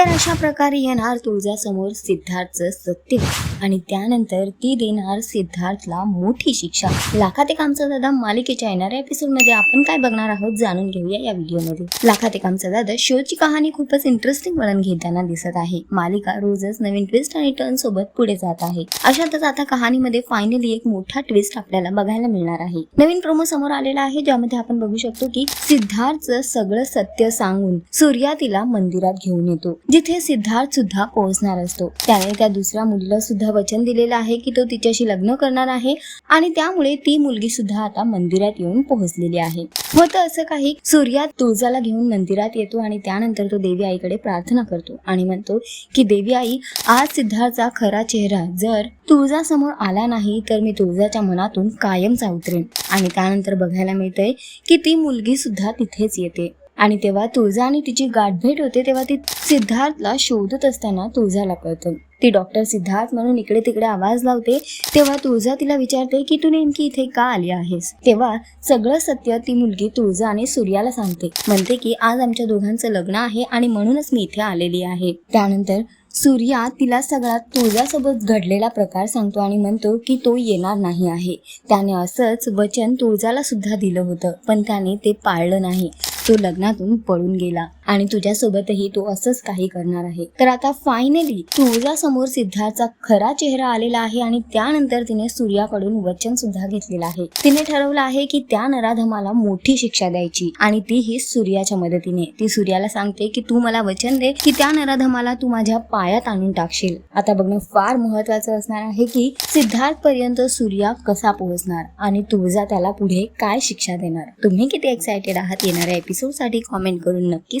तर अशा प्रकारे येणार तुळजासमोर सिद्धार्थचं सत्य आणि त्यानंतर ती देणार सिद्धार्थला मोठी शिक्षा. लाखाते कामचा दादा मालिकेच्या येणाऱ्या एपिसोडमध्ये आपण काय बघणार आहोत जाणून घेऊया या व्हिडिओमध्ये लाखाते कामचा आमचा दादा शोची कहाणी खूपच इंटरेस्टिंग वळण घेताना दिसत आहे. मालिका रोजच नवीन ट्विस्ट आणि टर्न सोबत पुढे जात आहे. अशातच आता कहाणीमध्ये फायनली एक मोठा ट्विस्ट आपल्याला बघायला मिळणार आहे. नवीन प्रोमो समोर आलेला आहे ज्यामध्ये आपण बघू शकतो की सिद्धार्थचं सगळं सत्य सांगून सूर्या तिला मंदिरात घेऊन येतो. जिथे सिद्धार्थ सुद्धा पोहोचणार असतो. त्याने त्या दुसऱ्या मुलीला सुद्धा वचन दिलेलं आहे की तो तिच्याशी लग्न करणार आहे आणि त्यामुळे ती मुलगी सुद्धा आता मंदिरात येऊन पोहोचलेली आहे. होतं असं काही सूर्या तुळजाला घेऊन मंदिरात येतो आणि त्यानंतर तो देवी आईकडे प्रार्थना करतो आणि म्हणतो की देवी आई आज सिद्धार्थचा खरा चेहरा जर तुळजासमोर आला नाही तर मी तुळजाच्या मनातून कायमचा उतरेन. आणि त्यानंतर बघायला मिळतंय की ती मुलगी सुद्धा तिथेच येते. आणि तेव्हा तुळजा आणि तिची गाठभेट होते तेव्हा ती सिद्धार्थला शोधत असताना तुळजाला कळतं. ती डॉक्टर सिद्धार्थ म्हणून इकडे तिकडे आवाज लावते तेव्हा तुळजा तिला विचारते की तू नेमकी इथे का आली आहेस? तेव्हा सगळं सत्य ती मुलगी तुळजा आणि सूर्याला सांगते. म्हणते की आज आमच्या दोघांचं लग्न आहे आणि म्हणूनच मी इथे आलेली आहे. त्यानंतर सूर्या तिला सगळा तुळजासोबत घडलेला प्रकार सांगतो आणि म्हणतो की तो येणार नाही आहे. त्याने असंच वचन तुळजाला सुद्धा दिलं होतं पण त्याने ते पाळलं नाही. तो लग्नातून पळून गेला. आणि तुझ्यासोबतही तो असंच काही करणार आहे. तर आता फायनली तुळजासमोर सिद्धार्थचा खरा चेहरा आलेला आहे आणि त्यानंतर तिने सूर्याकडून वचन सुद्धा घेतलेलं आहे. तिने ठरवलं आहे की त्या नराधमाला मोठी शिक्षा द्यायची आणि ती ही सूर्याच्या मदतीने. ती सूर्याला सांगते की तू मला वचन दे की त्या नराधमाला तू माझ्या पायात आणून टाकशील. आता बघणं फार महत्वाचं असणार आहे की सिद्धार्थ पर्यंत सूर्या कसा पोहोचणार आणि तुळजा त्याला पुढे काय शिक्षा देणार. तुम्ही किती एक्सायटेड आहात येणाऱ्या एपिसोडसाठी कॉमेंट करून नक्की